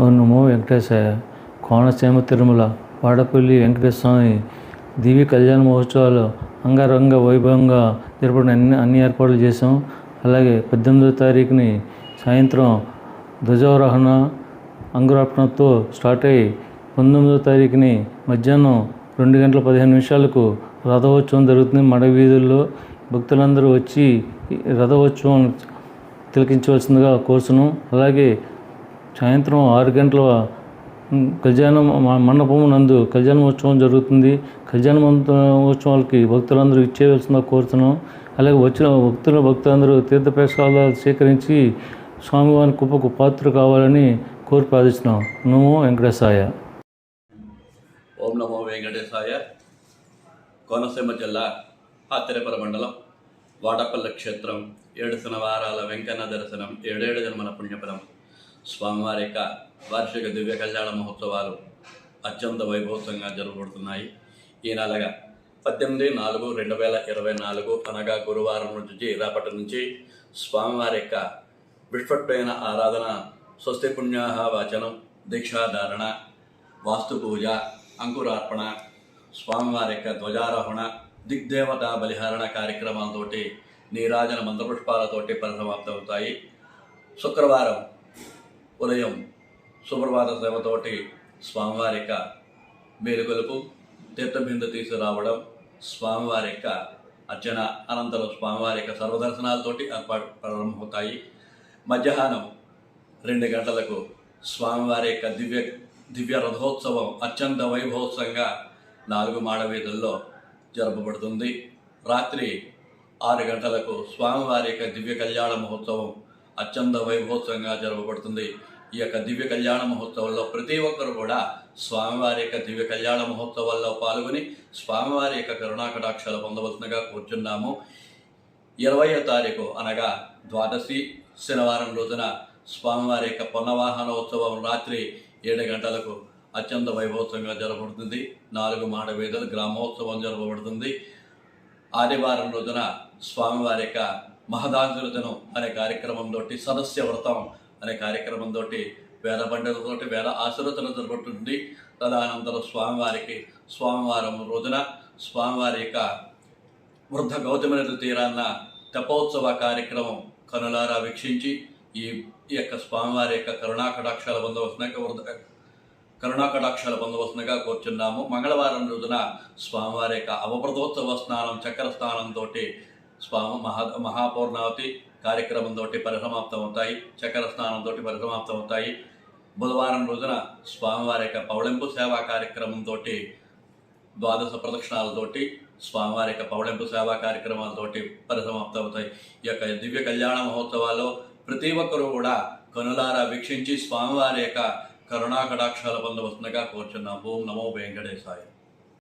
అవును నమో వెంకటేశాయ కోనసీమ తిరుమల వాడపల్లి వెంకటేశ్వర స్వామి కళ్యాణ మహోత్సవాలు అంగరంగ వైభవంగా జరపడం అన్ని అన్ని ఏర్పాట్లు చేసాం అలాగే పద్దెనిమిదో తారీఖుని సాయంత్రం ధ్వజారోహణ అంగురాపణతో స్టార్ట్ అయ్యి పంతొమ్మిదో తారీఖుని మధ్యాహ్నం రెండు గంటల పదిహేను నిమిషాలకు రథోత్సవం జరుగుతుంది. మడ వీధుల్లో భక్తులందరూ వచ్చి రథోత్సవం తిలకించవలసిందిగా కోరుచున్నాం. అలాగే సాయంత్రం ఆరు గంటల కళ్యాణ మండపం నందు కళ్యాణమోత్సవం జరుగుతుంది. కళ్యాణ మంత- మహోత్సవాలకి భక్తులందరూ ఇచ్చేయవలసిందిగా కోరుతున్నాం. అలాగే వచ్చిన భక్తుల భక్తులందరూ తీర్థప్రసాదాలు స్వీకరించి స్వామివారి కుప్పకు పాత్ర కావాలని కోరి ప్రార్థిస్తున్నాం. నమో వెంకటేశాయ. ఓం నమో వెంకటేశాయ. కోనసీమ జిల్లా ఆత్రేపర మండలం వాడపల్లి క్షేత్రం ఏడు శనివారాల వెంకన్న దర్శనం ఏడేడు జన్మల పుణ్యపరం స్వామివారి యొక్క వార్షిక దివ్య కళ్యాణ మహోత్సవాలు అత్యంత వైభవంగా జరగబడుతున్నాయి ఈ నెలగా పద్దెనిమిది నాలుగు రెండు వేల ఇరవై నాలుగు అనగా గురువారం నుంచి రేపటి నుంచి స్వామివారి యొక్క విష్పట్పైన ఆరాధన స్వస్తి పుణ్యాహ వాచనం దీక్షాధారణ వాస్తు పూజ అంకురార్పణ స్వామివారి యొక్క ధ్వజారోహణ దిగ్దేవత బలిహరణ కార్యక్రమాలతోటి నీరాజన మంత్రపుష్పాలతోటి పరిసమాప్తమవుతాయి. శుక్రవారం ఉదయం సుప్రభాత సేవతోటి స్వామివారి యొక్క మేలుకొలుపు తీర్థబిందు తీసుకురావడం స్వామివారి యొక్క అర్చన అనంతరం స్వామివారి యొక్క సర్వదర్శనాలతోటి ఏర్పాటు ప్రారంభమవుతాయి. మధ్యాహ్నం రెండు గంటలకు స్వామివారి యొక్క దివ్య దివ్య రథోత్సవం అత్యంత వైభవోత్సవంగా నాలుగు మాడవీధుల్లో జరపబడుతుంది. రాత్రి ఆరు గంటలకు స్వామివారి యొక్క దివ్య కళ్యాణ మహోత్సవం అత్యంత వైభవోత్సవంగా జరపబడుతుంది. ఈ యొక్క దివ్య కళ్యాణ మహోత్సవంలో ప్రతి ఒక్కరు కూడా స్వామివారి యొక్క దివ్య కళ్యాణ మహోత్సవాల్లో పాల్గొని స్వామివారి యొక్క కరుణాకటాక్షాలు పొందవలసినగా కూర్చున్నాము. ఇరవయో తారీఖు అనగా ద్వాదశి శనివారం రోజున స్వామివారి యొక్క పొన్నవాహనోత్సవం రాత్రి ఏడు గంటలకు అత్యంత వైభవోత్సవంగా జరపబడుతుంది. నాలుగు మాడ వేదలు గ్రామోత్సవం జరపబడుతుంది. ఆదివారం రోజున స్వామివారి యొక్క మహదాంకురతను అనే కార్యక్రమంతో సదస్య వ్రతం అనే కార్యక్రమంతో వేద పండితులతోటి వేద ఆశీర్వచనం జరుగుతుంది తదనంతరం స్వామివారికి స్వామివారం రోజున స్వామివారి యొక్క వృద్ధ గౌతమ నది తీరాన్న తెపోత్సవ కార్యక్రమం కనులారా వీక్షించి ఈ యొక్క స్వామివారి యొక్క కరుణా కటాక్షాల వృద్ధ కరుణా కటాక్షాల పొందవలసినగా కూర్చున్నాము. మంగళవారం రోజున స్వామివారి యొక్క అవప్రదోత్సవ స్నానం చక్ర స్నానంతో స్వామి మహా మహాపూర్ణావతి కార్యక్రమంతో పరిసమాప్తమవుతాయి చక్ర స్నానంతో పరిసమాప్తమవుతాయి బుధవారం రోజున స్వామివారి యొక్క పౌళింపు సేవా కార్యక్రమంతో ద్వాదశ ప్రదక్షిణాలతోటి స్వామివారి యొక్క పౌళింపు సేవా కార్యక్రమాలతోటి పరిసమాప్తమవుతాయి ఈ యొక్క దివ్య కళ్యాణ మహోత్సవాల్లో ప్రతి ఒక్కరూ కూడా కనులారా వీక్షించి స్వామివారి యొక్క కరుణా కటాక్షాలు పొందవలసిందిగా కోరుచున్నాం. ఓం నమో వెంకటేశాయ.